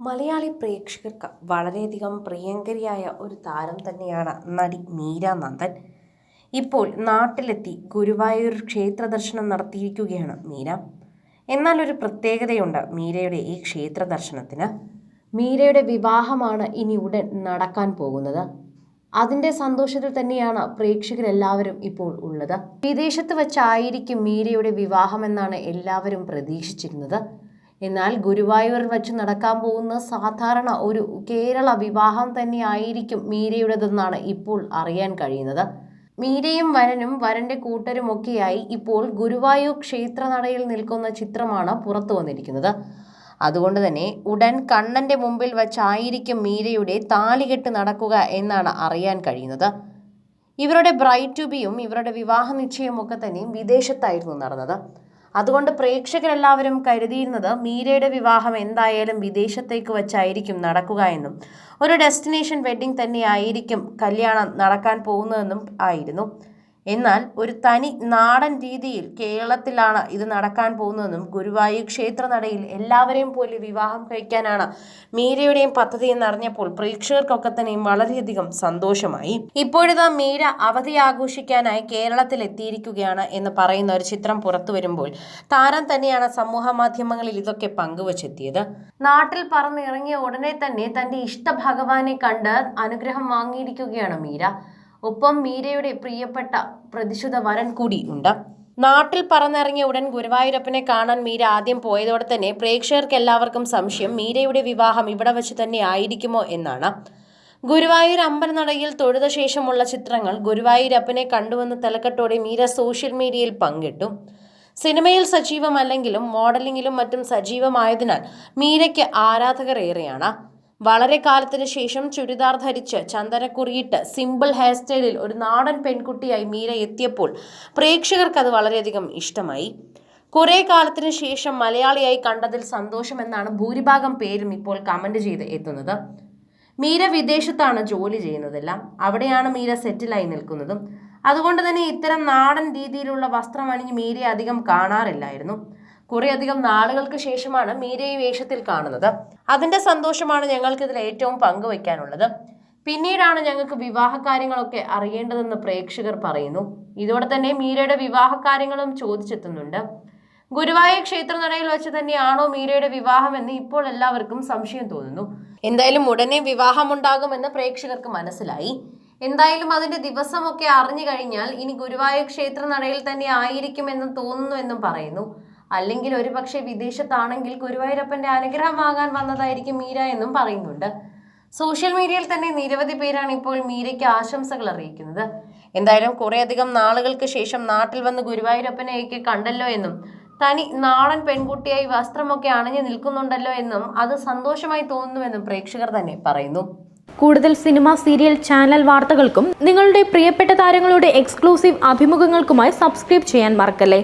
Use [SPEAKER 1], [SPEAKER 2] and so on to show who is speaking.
[SPEAKER 1] മലയാളി പ്രേക്ഷകർക്ക് വളരെയധികം പ്രിയങ്കരിയായ ഒരു താരം തന്നെയാണ് നടി മീര നന്ദൻ. ഇപ്പോൾ നാട്ടിലെത്തി ഗുരുവായൂർ ക്ഷേത്ര ദർശനം നടത്തിയിരിക്കുകയാണ് മീര. എന്നാൽ ഒരു പ്രത്യേകതയുണ്ട് മീരയുടെ ഈ ക്ഷേത്ര ദർശനത്തിന്. മീരയുടെ വിവാഹമാണ് ഇനി ഉടൻ നടക്കാൻ പോകുന്നത്. അതിന്റെ സന്തോഷത്തിൽ തന്നെയാണ് പ്രേക്ഷകരെല്ലാവരും ഇപ്പോൾ ഉള്ളത്. വിദേശത്ത് വച്ചായിരിക്കും മീരയുടെ വിവാഹമെന്നാണ് എല്ലാവരും പ്രതീക്ഷിച്ചിരുന്നത്. എന്നാൽ ഗുരുവായൂരിൽ വച്ച് നടക്കാൻ പോകുന്ന സാധാരണ ഒരു കേരള വിവാഹം തന്നെയായിരിക്കും മീരയുടേതെന്നാണ് ഇപ്പോൾ അറിയാൻ കഴിയുന്നത്. മീരയും വരനും വരന്റെ കൂട്ടരുമൊക്കെയായി ഇപ്പോൾ ഗുരുവായൂർ ക്ഷേത്രനടയിൽ നിൽക്കുന്ന ചിത്രമാണ് പുറത്തു വന്നിരിക്കുന്നത്. അതുകൊണ്ട് തന്നെ ഉടൻ കണ്ണന്റെ മുമ്പിൽ വച്ചായിരിക്കും മീരയുടെ താലികെട്ട് നടക്കുക എന്നാണ് അറിയാൻ കഴിയുന്നത്. ഇവരുടെ ബ്രൈറ്റ് ടു ബിയും ഇവരുടെ വിവാഹ നിശ്ചയമൊക്കെ തന്നെയും വിദേശത്തായിരുന്നു നടന്നത്. അതുകൊണ്ട് പ്രേക്ഷകരെല്ലാവരും കരുതിയിരുന്നത് മീരയുടെ വിവാഹം എന്തായാലും വിദേശത്തേക്ക് വച്ചായിരിക്കും നടക്കുക എന്നും ഒരു ഡെസ്റ്റിനേഷൻ വെഡ്ഡിംഗ് തന്നെയായിരിക്കും കല്യാണം നടക്കാൻ പോകുന്നതെന്നും ആയിരുന്നു. എന്നാൽ ഒരു തനി നാടൻ രീതിയിൽ കേരളത്തിലാണ് ഇത് നടക്കാൻ പോകുന്നതെന്നും ഗുരുവായൂർ ക്ഷേത്രനടയിൽ എല്ലാവരെയും പോലെ വിവാഹം കഴിക്കാനാണ് മീരയുടെയും പദ്ധതി എന്നറിഞ്ഞപ്പോൾ പ്രേക്ഷകർക്കൊക്കെ തന്നെയും വളരെയധികം സന്തോഷമായി. ഇപ്പോഴിതാ മീര അവധി ആഘോഷിക്കാനായി കേരളത്തിൽ എത്തിയിരിക്കുകയാണ് എന്ന് പറയുന്ന ഒരു ചിത്രം പുറത്തു വരുമ്പോൾ താരം തന്നെയാണ് സമൂഹ മാധ്യമങ്ങളിൽ ഇതൊക്കെ പങ്കുവച്ചെത്തിയത്. നാട്ടിൽ പറന്നിറങ്ങിയ ഉടനെ തന്നെ തന്റെ ഇഷ്ട ഭഗവാനെ കണ്ട് അനുഗ്രഹം വാങ്ങിയിരിക്കുകയാണ് മീര. ഒപ്പം മീരയുടെ പ്രിയപ്പെട്ട പ്രതിശുദ്ധ വരൻ കൂടി ഉണ്ട് നാട്ടിൽ പറന്നിറങ്ങിയ ഉടൻ ഗുരുവായൂരപ്പനെ കാണാൻ മീര ആദ്യം പോയതോടെ തന്നെ പ്രേക്ഷകർക്ക് എല്ലാവർക്കും സംശയം മീരയുടെ വിവാഹം ഇവിടെ വെച്ച് തന്നെ ആയിരിക്കുമോ എന്നാണ്. ഗുരുവായൂർ അമ്പലനടയിൽ തൊഴുത ശേഷമുള്ള ചിത്രങ്ങൾ ഗുരുവായൂരപ്പനെ കണ്ടുവന്ന തലക്കെട്ടോടെ മീര സോഷ്യൽ മീഡിയയിൽ പങ്കിട്ടു. സിനിമയിൽ സജീവമല്ലെങ്കിലും മോഡലിംഗിലും മറ്റും സജീവമായതിനാൽ മീരയ്ക്ക് ആരാധകർ ഏറെയാണ് വളരെ കാലത്തിന് ശേഷം ചുരിദാർ ധരിച്ച് ചന്ദനക്കുറിയിട്ട് സിമ്പിൾ ഹെയർ സ്റ്റൈലിൽ ഒരു നാടൻ പെൺകുട്ടിയായി മീര എത്തിയപ്പോൾ പ്രേക്ഷകർക്ക് അത് വളരെയധികം ഇഷ്ടമായി. കുറെ കാലത്തിന് ശേഷം മലയാളിയായി കണ്ടതിൽ സന്തോഷമെന്നാണ് ഭൂരിഭാഗം പേരും ഇപ്പോൾ കമന്റ് ചെയ്ത് എത്തുന്നത്. മീര വിദേശത്താണ് ജോലി ചെയ്യുന്നതെല്ലാം. അവിടെയാണ് മീര സെറ്റിലായി നിൽക്കുന്നതും. അതുകൊണ്ട് തന്നെ ഇത്തരം നാടൻ രീതിയിലുള്ള വസ്ത്രം അണിഞ്ഞ് മീരയെ അധികം കാണാറില്ലായിരുന്നു. കുറേയധികം നാളുകൾക്ക് ശേഷമാണ് മീരയെ വേഷത്തിൽ കാണുന്നത്. അതിന്റെ സന്തോഷമാണ് ഞങ്ങൾക്ക് ഇതിൽ ഏറ്റവും പങ്കുവയ്ക്കാനുള്ളത്. പിന്നീടാണ് ഞങ്ങൾക്ക് വിവാഹ കാര്യങ്ങളൊക്കെ അറിയേണ്ടതെന്ന് പ്രേക്ഷകർ പറയുന്നു. ഇതോടെ തന്നെ മീരയുടെ വിവാഹ കാര്യങ്ങളും ചോദിച്ചെത്തുന്നുണ്ട്. ഗുരുവായൂർ ക്ഷേത്രനടയിൽ വെച്ച് തന്നെയാണോ മീരയുടെ വിവാഹമെന്ന് ഇപ്പോൾ എല്ലാവർക്കും സംശയം തോന്നുന്നു. എന്തായാലും ഉടനെ വിവാഹമുണ്ടാകുമെന്ന് പ്രേക്ഷകർക്ക് മനസ്സിലായി. എന്തായാലും അതിന്റെ ദിവസമൊക്കെ അറിഞ്ഞു കഴിഞ്ഞാൽ ഇനി ഗുരുവായൂർ ക്ഷേത്രനടയിൽ തന്നെ ആയിരിക്കുമെന്ന് തോന്നുന്നു എന്നും പറയുന്നു. അല്ലെങ്കിൽ ഒരുപക്ഷെ വിദേശത്താണെങ്കിൽ ഗുരുവായൂരപ്പന്റെ അനുഗ്രഹം വന്നതായിരിക്കും മീര എന്നും പറയുന്നുണ്ട്. സോഷ്യൽ മീഡിയയിൽ തന്നെ നിരവധി പേരാണ് ഇപ്പോൾ മീരയ്ക്ക് ആശംസകൾ അറിയിക്കുന്നത്. എന്തായാലും കുറേയധികം നാളുകൾക്ക് ശേഷം നാട്ടിൽ വന്ന് ഗുരുവായൂരപ്പനെയൊക്കെ കണ്ടല്ലോ എന്നും തനി നാടൻ പെൺകുട്ടിയായി വസ്ത്രമൊക്കെ അണിഞ്ഞു നിൽക്കുന്നുണ്ടല്ലോ എന്നും അത് സന്തോഷമായി തോന്നുന്നുവെന്നും പ്രേക്ഷകർ തന്നെ പറയുന്നു.
[SPEAKER 2] കൂടുതൽ സിനിമ സീരിയൽ ചാനൽ വാർത്തകൾക്കും നിങ്ങളുടെ പ്രിയപ്പെട്ട താരങ്ങളുടെ എക്സ്ക്ലൂസീവ് അഭിമുഖങ്ങൾക്കുമായി സബ്സ്ക്രൈബ് ചെയ്യാൻ മറക്കല്ലേ?